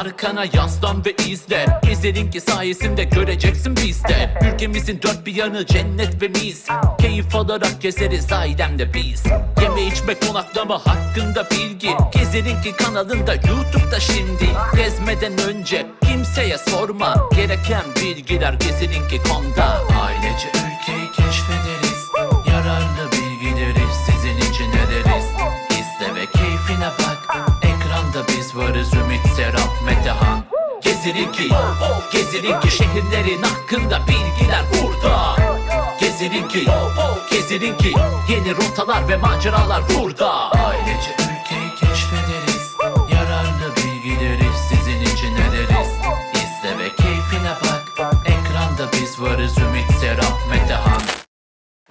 arkana yaslan ve izle. Gezerin ki sayesinde göreceksin bizde. Ülkemizin dört bir yanı cennet ve mis. Keyif alarak gezeriz ailemle biz. Yeme içme konaklama hakkında bilgi. Gezerin ki kanalında YouTube'da şimdi. Gezmeden önce kimseye sorma. Gereken bilgiler gezerin ki komda Ailece ülkeyi keşfederiz. Yararlı bilgileri sizin için ederiz. İzle ve keyfine bak. Ekranda biz varız Gezirin ki, gezirin ki şehirlerin hakkında bilgiler burada Gezirin ki, gezirin ki yeni rotalar ve maceralar burada Ailece ülkeyi keşfederiz Yararlı bilgileri sizin için ederiz İzle ve keyfine bak Ekranda biz varız Ümit Serap Metehan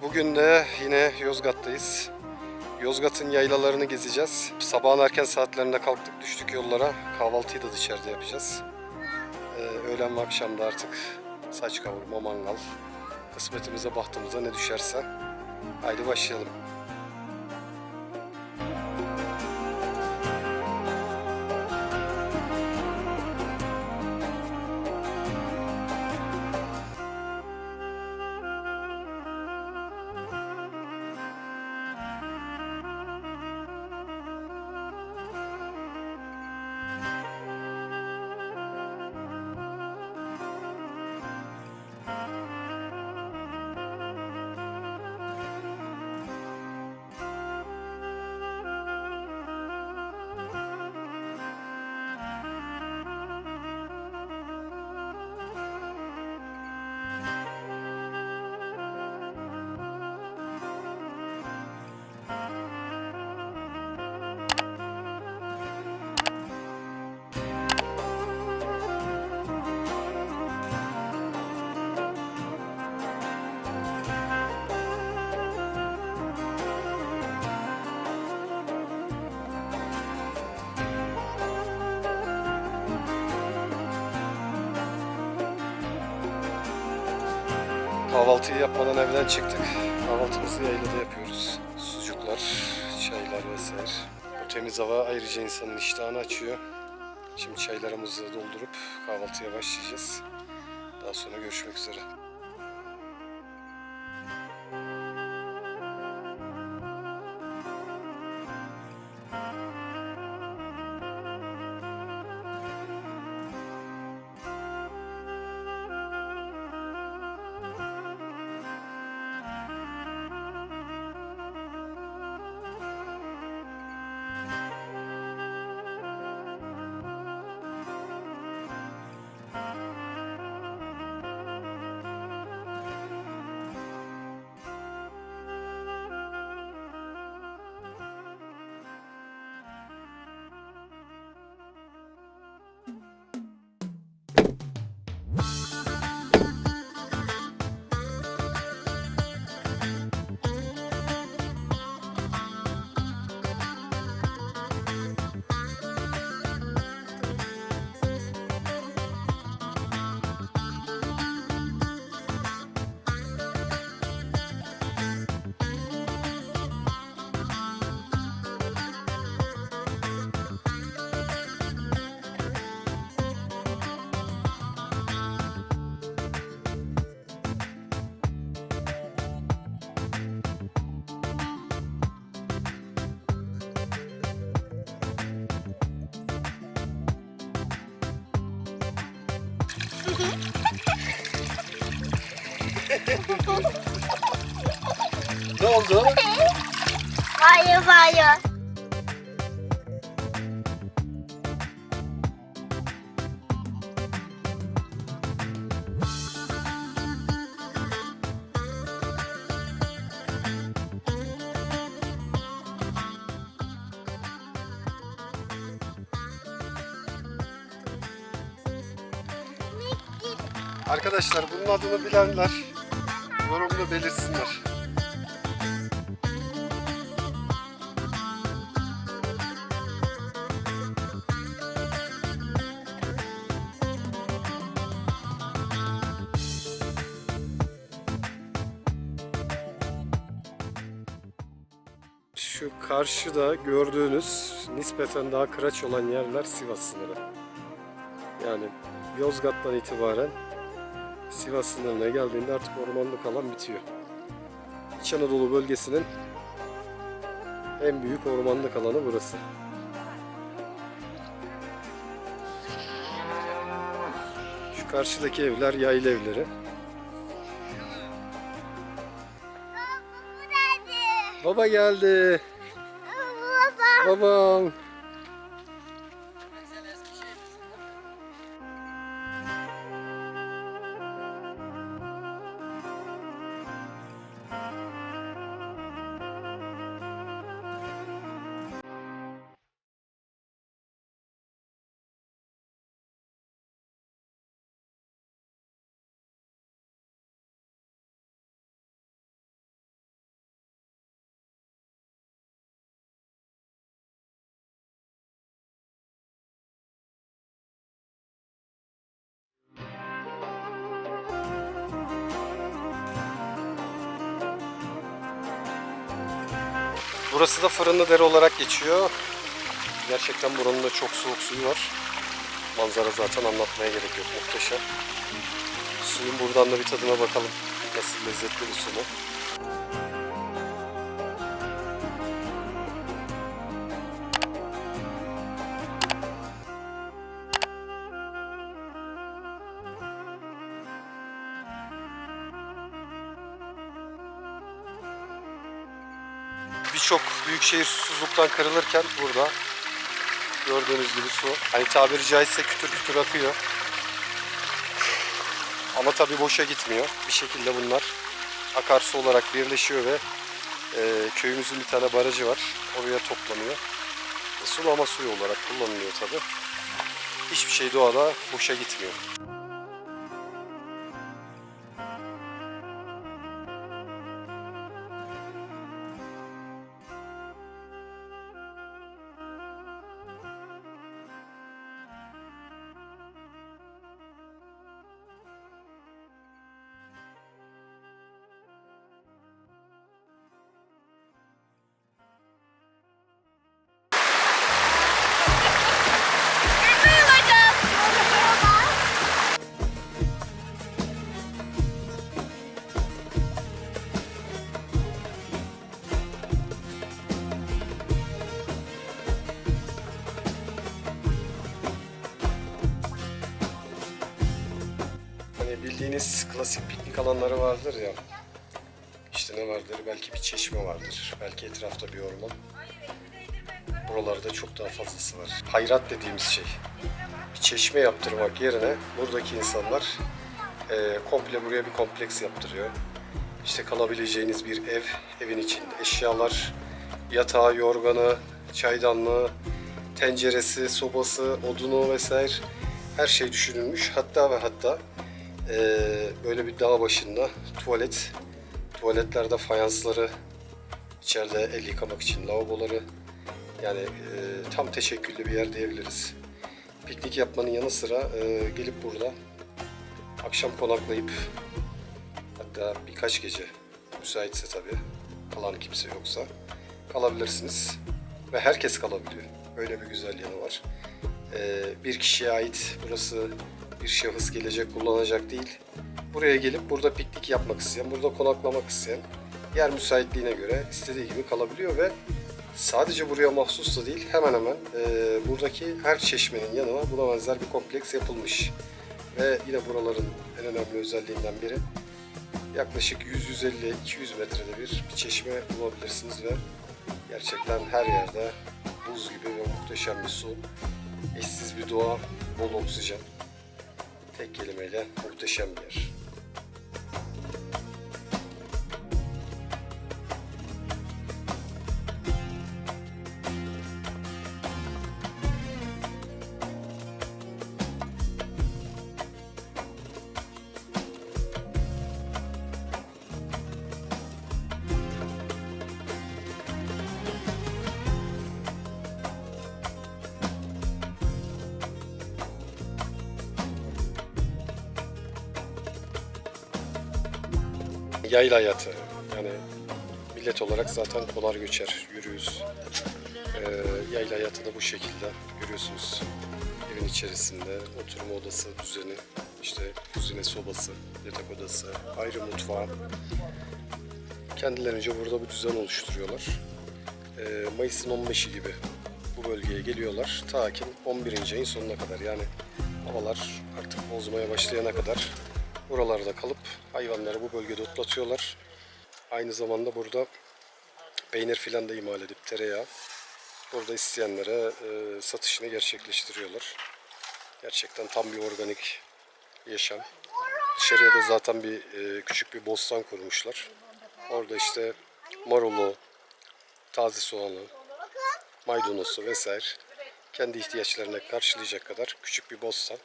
Bugün de yine Yozgat'tayız. Yozgat'ın yaylalarını gezeceğiz. Sabahın erken saatlerinde kalktık düştük yollara. Kahvaltıyı da dışarıda yapacağız. Ee, öğlen ve akşamda artık saç kavurma, mangal. Kısmetimize bahtımıza ne düşerse. Haydi başlayalım. Kahvaltıyı yapmadan evden çıktık. Kahvaltımızı yaylada yapıyoruz. Sucuklar, çaylar vesaire. Bu temiz hava ayrıca insanın iştahını açıyor. Şimdi çaylarımızı doldurup kahvaltıya başlayacağız. Daha sonra görüşmek üzere. Ne oldu? Hayır hayır. Arkadaşlar bunun adını bilenler yorumda belirsinler. Şu karşıda gördüğünüz nispeten daha kıraç olan yerler Sivas sınırı. Yani Yozgat'tan itibaren Sivas sınırına geldiğinde artık ormanlık alan bitiyor. İç Anadolu bölgesinin en büyük ormanlık alanı burası. Şu karşıdaki evler yayla evleri. Baba geldi. Baba. Babam. Burası da fırınlı dere olarak geçiyor. Gerçekten buranın da çok soğuk suyu var. Manzara zaten anlatmaya gerek yok. Muhteşem. Suyun buradan da bir tadına bakalım. Nasıl lezzetli bir su mu? Birçok büyükşehir susuzluktan kırılırken burada gördüğünüz gibi su. Hani tabiri caizse kütür kütür akıyor. Ama tabii boşa gitmiyor. Bir şekilde bunlar akarsu olarak birleşiyor ve e, köyümüzün bir tane barajı var. Oraya toplanıyor. E, sulama suyu olarak kullanılıyor tabii. Hiçbir şey doğada boşa gitmiyor. Bildiğiniz klasik piknik alanları vardır ya. İşte ne vardır? Belki bir çeşme vardır. Belki etrafta bir orman. Buralarda çok daha fazlası var. Hayrat dediğimiz şey. Bir çeşme yaptırmak yerine buradaki insanlar eee, komple buraya bir kompleks yaptırıyor. İşte kalabileceğiniz bir ev, evin içinde eşyalar, yatağı, yorganı, çaydanlığı, tenceresi, sobası, odunu vesaire her şey düşünülmüş. Hatta ve hatta eee, böyle bir dağ başında tuvalet, tuvaletlerde fayansları, içeride el yıkamak için lavaboları, yani eee, tam teşekküllü bir yer diyebiliriz. Piknik yapmanın yanı sıra eee, gelip burada akşam konaklayıp hatta birkaç gece müsaitse tabii kalan kimse yoksa kalabilirsiniz ve herkes kalabiliyor. Öyle bir güzel yanı var. Ee, bir kişiye ait burası bir şahıs gelecek kullanacak değil. Buraya gelip burada piknik yapmak isteyen, burada konaklamak isteyen yer müsaitliğine göre istediği gibi kalabiliyor ve sadece buraya mahsus da değil hemen hemen e, buradaki her çeşmenin yanına buna benzer bir kompleks yapılmış. Ve yine buraların en önemli özelliğinden biri yaklaşık 100-150-200 metrede bir, bir çeşme bulabilirsiniz ve gerçekten her yerde buz gibi ve muhteşem bir su, eşsiz bir doğa, bol oksijen. Tek kelimeyle muhteşem bir yer. Yayla hayatı. Yani millet olarak zaten konar göçer, yürüyüz. Ee, yayla hayatı da bu şekilde görüyorsunuz. Evin içerisinde oturma odası düzeni, işte kuzine sobası, yatak odası, ayrı mutfağı. Kendilerince burada bir düzen oluşturuyorlar. Ee, Mayıs'ın 15'i gibi bu bölgeye geliyorlar. Ta ki 11. ayın sonuna kadar yani havalar artık bozmaya başlayana kadar buralarda kalıp hayvanları bu bölgede otlatıyorlar. Aynı zamanda burada peynir filan da imal edip tereyağı burada isteyenlere e, satışını gerçekleştiriyorlar. Gerçekten tam bir organik yaşam. Dışarıya da zaten bir e, küçük bir bostan kurmuşlar. Orada işte marulu, taze soğanı, maydanozu vesaire kendi ihtiyaçlarını karşılayacak kadar küçük bir bostan.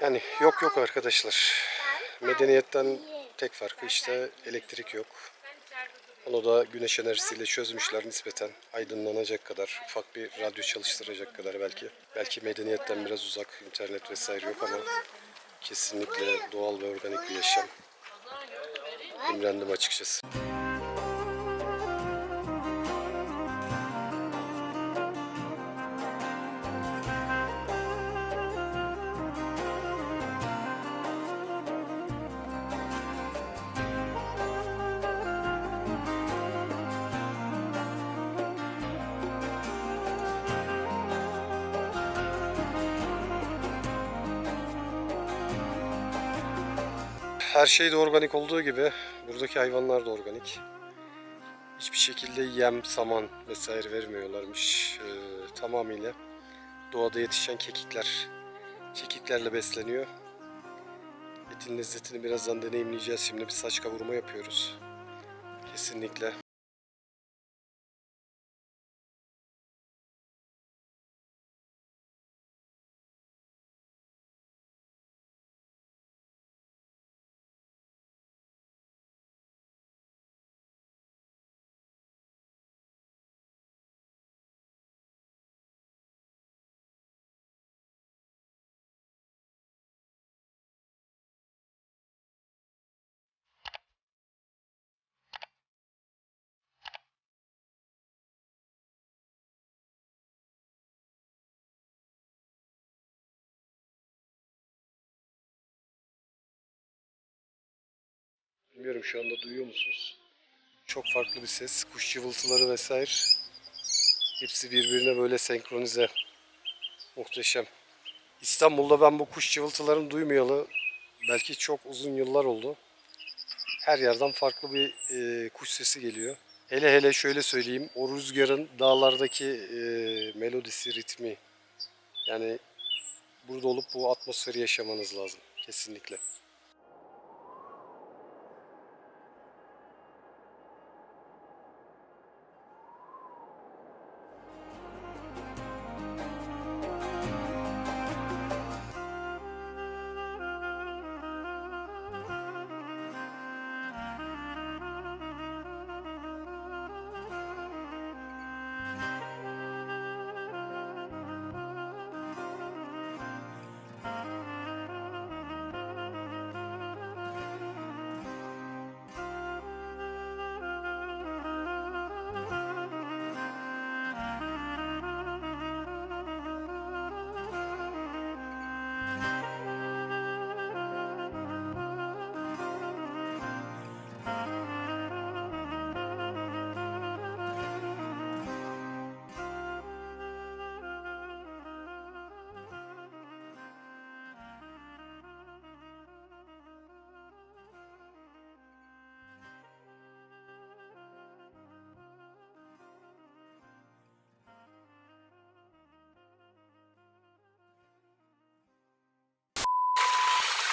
Yani yok yok arkadaşlar. Medeniyetten tek farkı işte elektrik yok. Onu da güneş enerjisiyle çözmüşler nispeten. Aydınlanacak kadar, ufak bir radyo çalıştıracak kadar belki. Belki medeniyetten biraz uzak, internet vesaire yok ama kesinlikle doğal ve organik bir yaşam. İmrendim açıkçası. Her şey de organik olduğu gibi buradaki hayvanlar da organik. Hiçbir şekilde yem, saman vesaire vermiyorlarmış. Ee, tamamıyla doğada yetişen kekikler. Kekiklerle besleniyor. Etin lezzetini birazdan deneyimleyeceğiz. Şimdi bir saç kavurma yapıyoruz. Kesinlikle. Bilmiyorum şu anda duyuyor musunuz? Çok farklı bir ses. Kuş cıvıltıları vesaire. Hepsi birbirine böyle senkronize. Muhteşem. İstanbul'da ben bu kuş cıvıltılarını duymayalı belki çok uzun yıllar oldu. Her yerden farklı bir e, kuş sesi geliyor. Hele hele şöyle söyleyeyim. O rüzgarın dağlardaki e, melodisi, ritmi. Yani burada olup bu atmosferi yaşamanız lazım. Kesinlikle.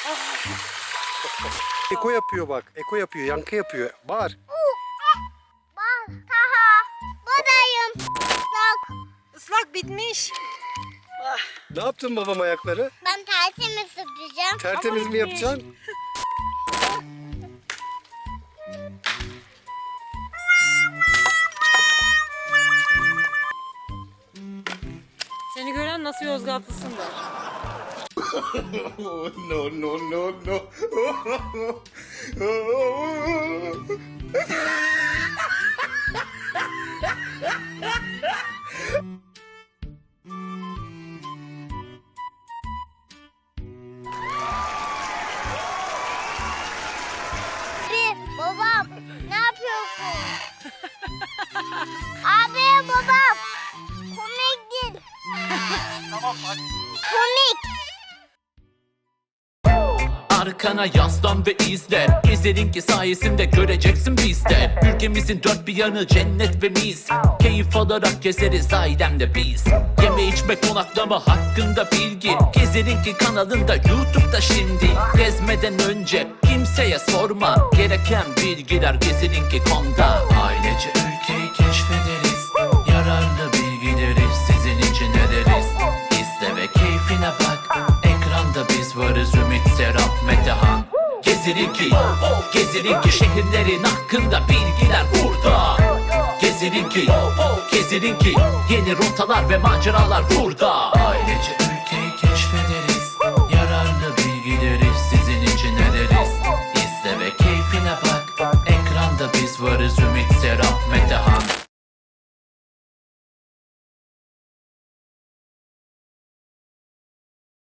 Eko yapıyor bak. Eko yapıyor, yankı yapıyor. Bağır. Bak. Taha. Buradayım. Bak. Islak bitmiş. Ne yaptın babam ayakları? Ben tertemiz süpüreceğim. Tertemiz mi yapacaksın? Seni gören nasıl Yozgatlısın oh, no, no, no, no. Oh, oh, oh. babam ne? Abi babam komik değil. Komik. Arkana yaslan ve izle. Gezerin ki sayesinde göreceksin bizde. Ülkemizin dört bir yanı cennet ve mis. Keyif alarak gezeriz ailemde biz. Yeme içme konaklama hakkında bilgi. Gezerin ki kanalında YouTube'da şimdi. Gezmeden önce kimseye sorma. Gereken bilgiler gezerin ki komda Ailece ülkeyi keşfederiz. Yararlı bilgileri sizin için ederiz. İzle ve keyfine bak. Ekranda biz varız Gezirin ki Gezirin ki şehirlerin hakkında bilgiler burada. Gezirin ki Gezirin ki Yeni rotalar ve maceralar burada. Ailece